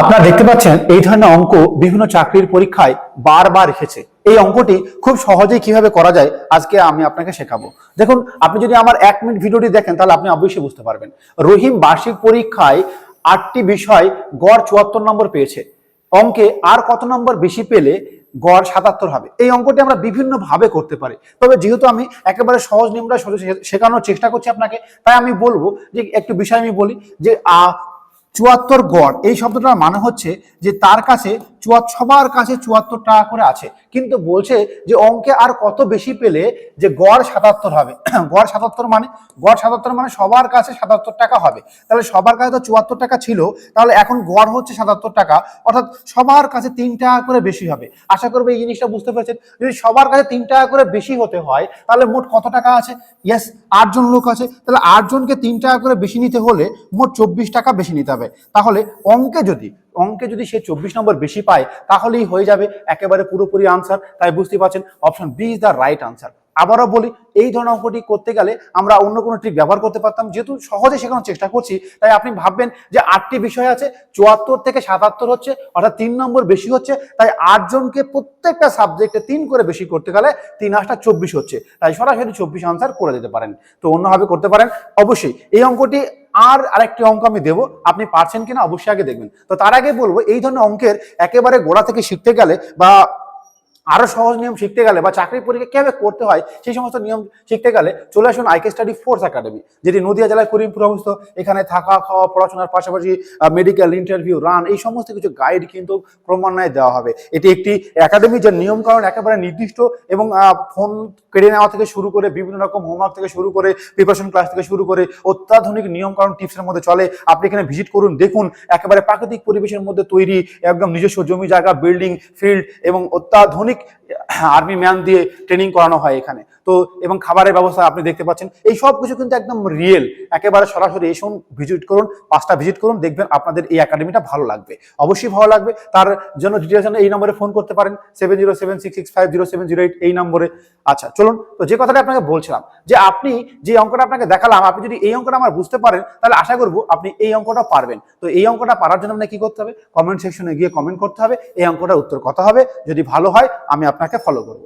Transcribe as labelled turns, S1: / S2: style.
S1: আপনারা দেখতে পাচ্ছেন, এই ধরনের অঙ্ক বিভিন্ন চাকরির পরীক্ষায় বারবার এসেছে। এই অঙ্কটি খুব সহজেই কীভাবে করা যায়, আজকে আমি আপনাকে শেখাবো। দেখুন, আপনি যদি আমার এক মিনিট ভিডিওটি দেখেন, তাহলে আপনি অবশ্যই বুঝতে পারবেন। রহিম বার্ষিক পরীক্ষায় আটটি বিষয় গড় চুয়াত্তর নম্বর পেয়েছে। অঙ্কে আর কত নম্বর বেশি পেলে গড় সাতাত্তর হবে? এই অঙ্কটি আমরা বিভিন্ন ভাবে করতে পারি। তবে যেহেতু আমি একেবারে সহজ নিয়মটা শেখানোর চেষ্টা করছি আপনাকে, তাই আমি বলব যে একটু বিষয় আমি বলি যে চুয়াত্তর গড়। এই শব্দটার মানে হচ্ছে যে তার কাছে চুয়াত্তর সবার কাছে চুয়াত্তর টাকা করে আছে। কিন্তু বলছে যে অঙ্কে আর কত বেশি পেলে যে গড় সাতাত্তর হবে। গড় সাতাত্তর মানে গড় সাতাত্তর মানে সবার কাছে সাতাত্তর টাকা হবে। তাহলে সবার কাছে তো চুয়াত্তর টাকা ছিল, তাহলে এখন গড় হচ্ছে সাতাত্তর টাকা, অর্থাৎ সবার কাছে তিন টাকা করে বেশি হবে। আশা করব এই জিনিসটা বুঝতে পেরেছেন। যদি সবার কাছে তিন টাকা করে বেশি হতে হয়, তাহলে মোট কত টাকা আছে? ইয়েস আটজন লোক আছে। তাহলে আটজনকে তিন টাকা করে বেশি নিতে হলে মোট চব্বিশ টাকা বেশি নিতে হবে। তাহলে অঙ্কে যদি অঙ্কে যদি সে চব্বিশ নম্বর বেশি পায়, তাহলেই হয়ে যাবে একেবারে পুরোপুরি আনসার তাই বুঝতে পারছেন option B is the right answer আবারও বলি, এই ধরনের অঙ্কটি করতে গেলে আমরা অন্য কোনো ট্রিক ব্যবহার করতে পারতাম, যেহেতু সহজে শেখানোর চেষ্টা করছি, তাই আপনি ভাববেন যে আটটি বিষয় আছে, চুয়াত্তর থেকে সাতাত্তর হচ্ছে, অর্থাৎ তিন নম্বর বেশি হচ্ছে, তাই আটজনকে প্রত্যেকটা সাবজেক্টে তিন করে বেশি করতে গেলে তিন আটটা চব্বিশ হচ্ছে। তাই সরাসরি চব্বিশ আনসার করে দিতে পারেন। তো অন্যভাবে করতে পারেন। অবশ্যই, এই অঙ্কটি আর আরেকটি অঙ্ক আমি দেবো। আপনি পারছেন কিনা অবশ্যই আগে দেখবেন। তো তার আগে বলব, এই ধরনের অঙ্কের একেবারে গোড়া থেকে শিখতে গেলে বা আরও সহজ নিয়ম শিখতে গেলে বা চাকরির পরীক্ষা কীভাবে করতে হয়, সেই সমস্ত নিয়ম শিখতে গেলে চলে আসুন আইকে স্টাডি ফোর্স একাডেমি যেটি নদিয়া জেলায় করিমপুর অবস্থিত। এখানে থাকা, খাওয়া, পড়াশোনার পাশাপাশি মেডিকেল ইন্টারভিউ রান এই সমস্ত কিছু গাইড কিন্তু ক্রমান্বয়ে দেওয়া হবে। এটি একটি একাডেমি যার নিয়ম কারণ একেবারে নির্দিষ্ট এবং ফোন কেড়ে নেওয়া থেকে শুরু করে বিভিন্ন রকম হোমওয়ার্ক থেকে শুরু করে প্রিপারেশন ক্লাস থেকে শুরু করে অত্যাধুনিক নিয়ম কারণ টিপসের মধ্যে চলে। আপনি এখানে ভিজিট করুন, দেখুন একেবারে প্রাকৃতিক পরিবেশের মধ্যে তৈরি একদম নিজস্ব জমি জায়গা বিল্ডিং ফিল্ড এবং অত্যাধুনিক like আর্মি ম্যান দিয়ে ট্রেনিং করানো হয় এখানে। তো, এবং খাবারের ব্যবস্থা আপনি দেখতে পাচ্ছেন। এই সব কিছু কিন্তু একদম রিয়েল একেবারে সরাসরি এসুন ভিজিট করুন, পাঁচটা ভিজিট করুন, দেখবেন আপনাদের এই একাডেমিটা ভালো লাগবে। অবশ্যই ভালো লাগবে। তার জন্য ডিটেলস জন্য এই নম্বরে ফোন করতে পারেন seven zero seven six six five zero seven zero eight এই নম্বরে। আচ্ছা চলুন, তো যে কথাটা আপনাকে বলছিলাম, যে আপনি যে অঙ্কটা আপনাকে দেখালাম, আপনি যদি এই অঙ্কটা আমার বুঝতে পারেন, তাহলে আশা করব আপনি এই অঙ্কটা পারবেন। তো এই অঙ্কটা পারার জন্য আপনাকে কি করতে হবে? কমেন্ট সেকশনে গিয়ে কমেন্ট করতে হবে। এই অঙ্কটার উত্তর কথা হবে? যদি ভালো হয়, আমি আপনাকে ফলো করব।